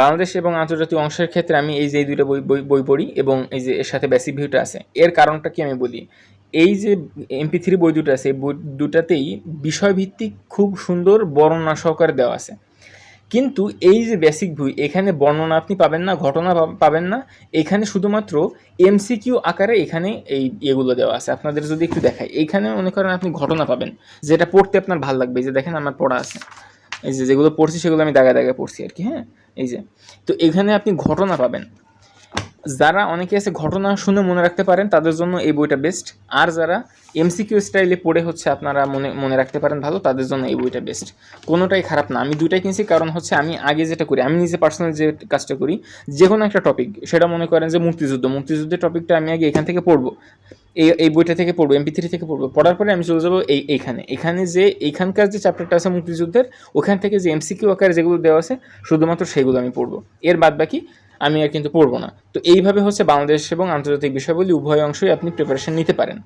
বাংলাদেশ এবং আন্তর্জাতিক অংশের ক্ষেত্রে আমি এই যে এই দুইটা বই বই পড়ি এবং এই যে এর সাথে বেসিক ভিউটা আছে, এর কারণটা কি আমি বলি? এই যে এমপি থ্রি বই দুটো আছে, এই বই দুটাতেই বিষয়ভিত্তিক খুব সুন্দর বর্ণনা সহকারে দেওয়া আছে। কিন্তু এই যে বেসিক বই এখানে বর্ণনা আপনি পাবেন না, ঘটনা পাবেন না, এখানে শুধুমাত্র এমসিকিউ আকারে এখানে এই এগুলো দেওয়া আছে। আপনাদের যদি একটু দেখায় এইখানে মনে করেন আপনি ঘটনা পাবেন, যেটা পড়তে আপনার ভালো লাগবে যে দেখেন আমার পড়া আছে। এই যে যেগুলো পড়ছি সেগুলো আমি দাগায় দাগায় পড়ছি আর কি হ্যাঁ? এই যে, তো এখানে আপনি ঘটনা পাবেন। যারা অনেকে আছে ঘটনা শুনে মনে রাখতে পারেন, তাদের জন্য এই বইটা বেস্ট আর যারা এমসিকিউ স্টাইলে পড়ে হচ্ছে আপনারা মনে মনে রাখতে পারেন ভালো, তাদের জন্য এই বইটা বেস্ট কোনোটাই খারাপ না। আমি দুইটাই কিনছি, কারণ হচ্ছে আমি আগে যেটা করি, আমি নিজে পার্সোনাল যে কাজটা করি যে কোনো একটা টপিক সেটা মনে করেন যে মুক্তিযুদ্ধ। মুক্তিযুদ্ধের টপিকটা আমি আগে এখান থেকে পড়ব। এই এই বইটা থেকে পড়ব এমপি থেকে পড়ব। পড়ার পরে আমি চলে যাব এই, এইখানে। এখানে যে, এইখানকার যে চ্যাপ্টারটা আছে মুক্তিযুদ্ধের, ওখান থেকে যে এমসি কিউ আকারে যেগুলো দেওয়া আছে, শুধুমাত্র সেগুলো আমি পড়ব। এর বাদ বাকি আমি আর কিন্তু পড়ব না। তো এইভাবে হচ্ছে বাংলাদেশ এবং আন্তর্জাতিক বিষয়গুলি উভয় অংশই আপনি প্রিপারেশন নিতে পারেন।